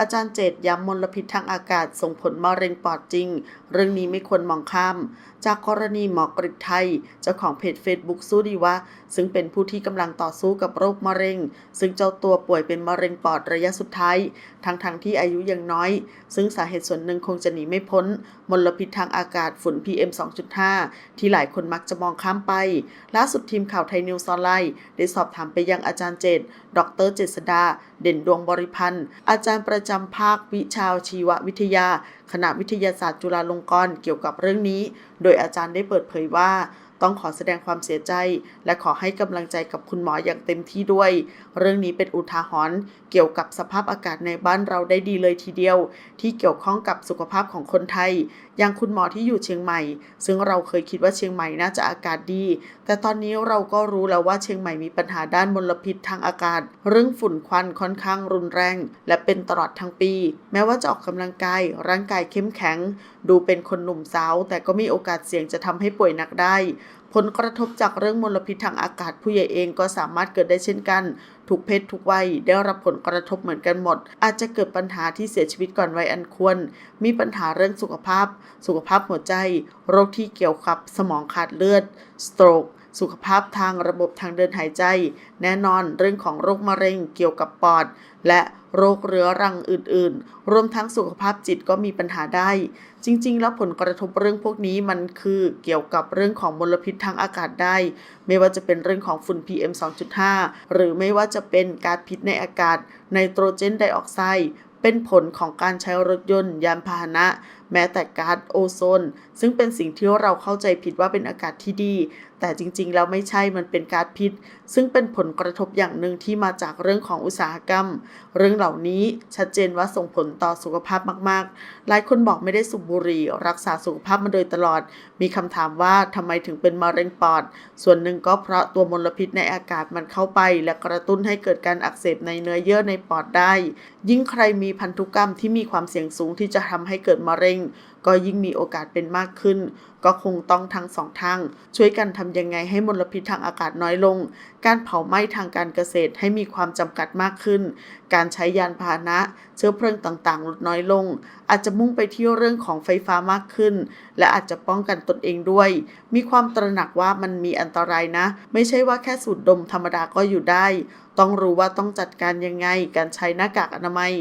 อาจารย์เจตย้ำมลพิษทางอากาศส่งผลมะเร็งปอดจริง เรื่องนี้ไม่ควรมองข้าม จากกรณีหมอกฤษไทย เจ้าของเพจ Facebook สู้ดีวะ ซึ่งเป็นผู้ที่กำลังต่อสู้กับโรคมะเร็ง ซึ่งเจ้าตัวป่วยเป็นมะเร็งปอดระยะสุดท้าย ทั้งๆทที่อายุยังน้อย ซึ่งสาเหตุส่วนหนึ่งคงจะหนีไม่พ้น มลพิษทางอากาศฝุ่น PM 2.5 ที่หลายคนมักจะมองข้ามไป ล่าสุดทีมข่าวไทยนิวส์ออนไลน์ได้สอบถามไปยังอาจารย์เจตดรเจษดา เด่นดวงบริพันธ์ อาจารย์ประจำภาควิชาชีววิทยา คณะวิทยาศาสตร์จุฬาลงกรณ์เกี่ยวกับเรื่องนี้ โดยอาจารย์ได้เปิดเผยว่า ต้องขอแสดงความเสียใจ และขอให้กำลังใจกับคุณหมออย่างเต็มที่ด้วย เรื่องนี้เป็นอุทาหรณ์เกี่ยวกับสภาพอากาศในบ้านเราได้ดีเลยทีเดียว ที่เกี่ยวข้องกับสุขภาพของคนไทย อย่างคุณหมอที่อยู่เชียงใหม่ ซึ่งเราเคยคิดว่าเชียงใหม่น่าจะอากาศดี แต่ตอนนี้เราก็รู้แล้วว่าเชียงใหม่มีปัญหาด้านมลพิษทางอากาศ เรื่องฝุ่นควันค่อนข้างรุนแรง และเป็นตลอดทั้งปี แม้ว่าจะออกกำลังกาย ร่างกายเข้มแข็ง ดูเป็นคนหนุ่มสาว แต่ก็มีโอกาสเสี่ยงจะทำให้ป่วยหนักได้ผลกระทบจากเรื่องมลพิษทางอากาศผู้ใหญ่เองก็สามารถเกิดได้เช่นกัน ทุกเพศทุกวัยได้รับผลกระทบเหมือนกันหมด อาจจะเกิดปัญหาที่เสียชีวิตก่อนวัยอันควร มีปัญหาเรื่องสุขภาพ สุขภาพหัวใจ โรคที่เกี่ยวกับสมองขาดเลือดสโตรก สุขภาพทางระบบทางเดินหายใจ แน่นอนเรื่องของโรคมะเร็งเกี่ยวกับปอด และโรคเรื้อรังอื่นๆ รวมทั้งสุขภาพจิตก็มีปัญหาได้ จริง ๆ แล้วผลกระทบเรื่องพวกนี้มันคือเกี่ยวกับเรื่องของมลพิษทางอากาศได้ ไม่ว่าจะเป็นเรื่องของฝุ่น PM 2.5 หรือไม่ว่าจะเป็นก๊าซพิษในอากาศไนโตรเจนไดออกไซด์เป็นผลของการใช้รถยนต์ยานพาหนะ แม้แต่ก๊าซโอโซน ซึ่งเป็นสิ่งที่เราเข้าใจผิดว่าเป็นอากาศที่ดี แต่จริงๆ แล้วไม่ใช่มันเป็นก๊าซพิษ ซึ่งเป็นผลกระทบอย่างหนึ่งที่มาจากเรื่องของอุตสาหกรรม เรื่องเหล่านี้ชัดเจนว่าส่งผลต่อสุขภาพมากๆ หลายคนบอกไม่ได้สูบบุหรี่ รักษาสุขภาพมาโดยตลอด มีคำถามว่าทำไมถึงเป็นมะเร็งปอด ส่วนหนึ่งก็เพราะตัวมลพิษในอากาศมันเข้าไป และกระตุ้นให้เกิดการอักเสบในเนื้อเยื่อในปอดได้ ยิ่งใครมีพันธุกรรมที่มีความเสี่ยงสูงที่จะทำให้เกิดมะเร็งก็ยิ่งมีโอกาสเป็นมากขึ้น ก็คงต้องทั้งสองทางช่วยกันทำยังไงให้มลพิษทางอากาศน้อยลง การเผาไหม้ทางการเกษตรให้มีความจำกัดมากขึ้น การใช้ยานพาหนะ เชื้อเพลิงต่างๆ ลดน้อยลง อาจจะมุ่งไปที่เรื่องของไฟฟ้ามากขึ้น และอาจจะป้องกันตนเองด้วย มีความตระหนักว่ามันมีอันตรายนะ ไม่ใช่ว่าแค่สูดดมธรรมดาก็อยู่ได้ ต้องรู้ว่าต้องจัดการยังไง การใช้หน้ากากอนามัย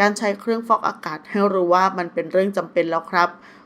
การใช้เครื่องฟอกอากาศให้รู้ว่ามันเป็นเรื่องจำเป็นแล้วครับ